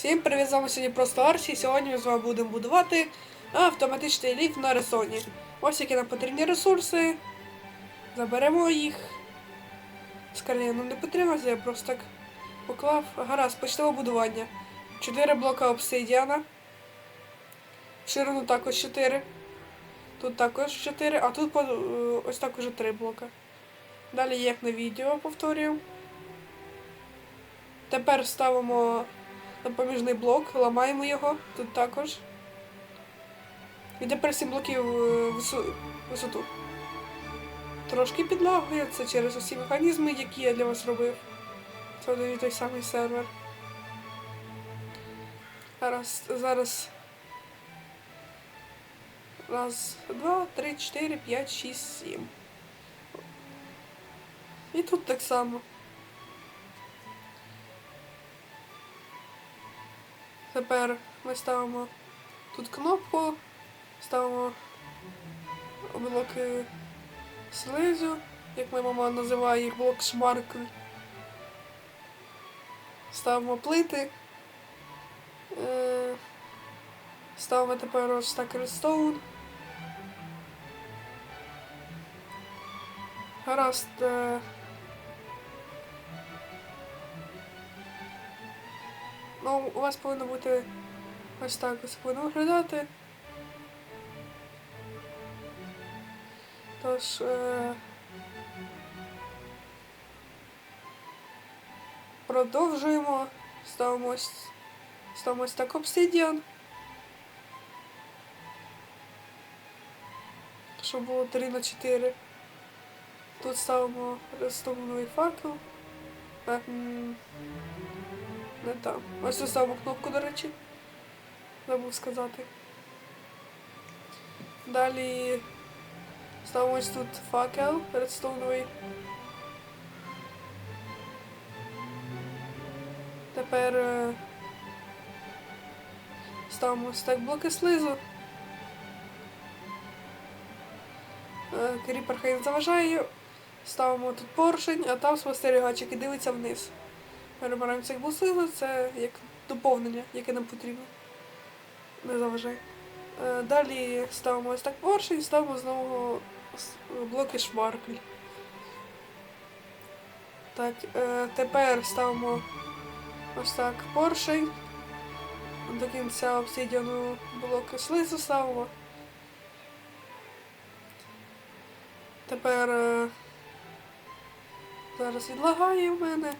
Всім привіт, з вами сьогодні просто Арсі. Сьогодні ми з вами будемо будувати автоматичний ліфт на ресоні. Ось які нам потрібні ресурси. Заберемо їх. Скоріше нам не потрібно, я просто так поклав. Гаразд, почнемо будування. 4 блока обсидіана. Ширину також 4. Тут також 4, а тут е, ось так уже 3 блока. Далі як на відео повторюємо. Тепер ставимо допоміжний блок, ламаємо його тут також. І тепер 7 блоків е, висоту. Трошки підлагує це через усі механізми, які я для вас робив. Це один той самий сервер. Зараз, зараз. Раз, два, три, чотири, п'ять, шість, сім. І тут так само. Тепер ми ставимо тут кнопку, ставимо блоки слизу, як моя мама називає їх блок шмаркль. Ставимо плити. Е, Ставимо тепер ось так редстоун. Гаразд. Ну, у вас повинно бути ось так ось повинно виглядати. Тож. Е... Продовжуємо. Ставимо ось, ставимо ось так обсидіан. Щоб було 3 на 4. Тут ставимо рестовний факел. А, не там. Ось тут ставимо кнопку, до речі. Забув сказати. Далі ставимо ось тут факел редстоуновий. Тепер е, ставимо ось так блоки слизу. Е, Кріпер хай не заважає. Ставимо тут поршень, а там спостерігач, який дивиться вниз. Перебираємо цих блок це як доповнення, яке нам потрібно. Не заважай. Е, Далі ставимо ось так поршень, ставимо знову блоки шмарклі. Так, е, тепер ставимо ось так поршень. До кінця обсидіану блоки слизу ставимо. Тепер е, зараз відлагає в мене.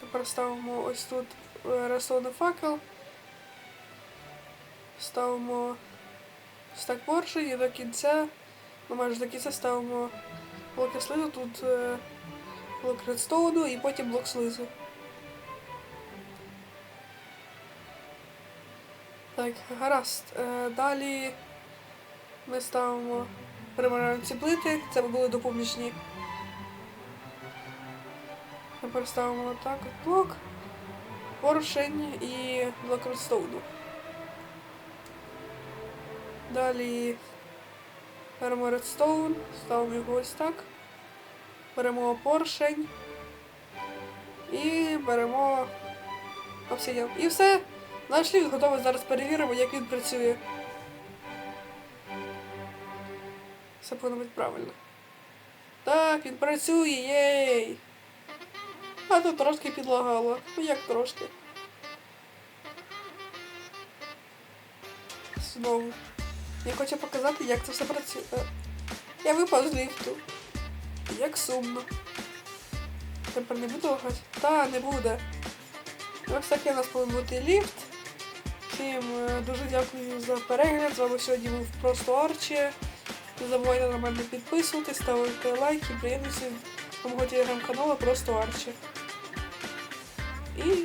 Тепер ставимо ось тут е, ресоний факел. Ставимо ось так поршень і до кінця, ну майже до кінця ставимо блоки слизу, тут е, блок редстоуну і потім блок слизу. Так, гаразд. Е, далі ми ставимо, прибираємо ці плити, це були допоміжні. Тепер ставимо так от блок, поршень і блок редстоуну. Далі беремо редстоун, ставимо його ось так. Беремо поршень і беремо обсидіан. І все. Наш ліфт готовий. Зараз перевіримо, як він працює. Все повинно бути правильно. Так, він працює, єй! А тут трошки підлагало. Ну як трошки. Знову. Я хочу показати, як це все працює. Е, Я випав з ліфту. Як сумно. Тепер не буду лагати? Та, не буде. Ось такий у нас повинен бути ліфт. Всім е, дуже дякую за перегляд. З вами сьогодні був просто Арчі. Не забувайте на мене підписуватись, ставити лайки, приєднуйтесь до мого телеграм-каналу просто Арчі. І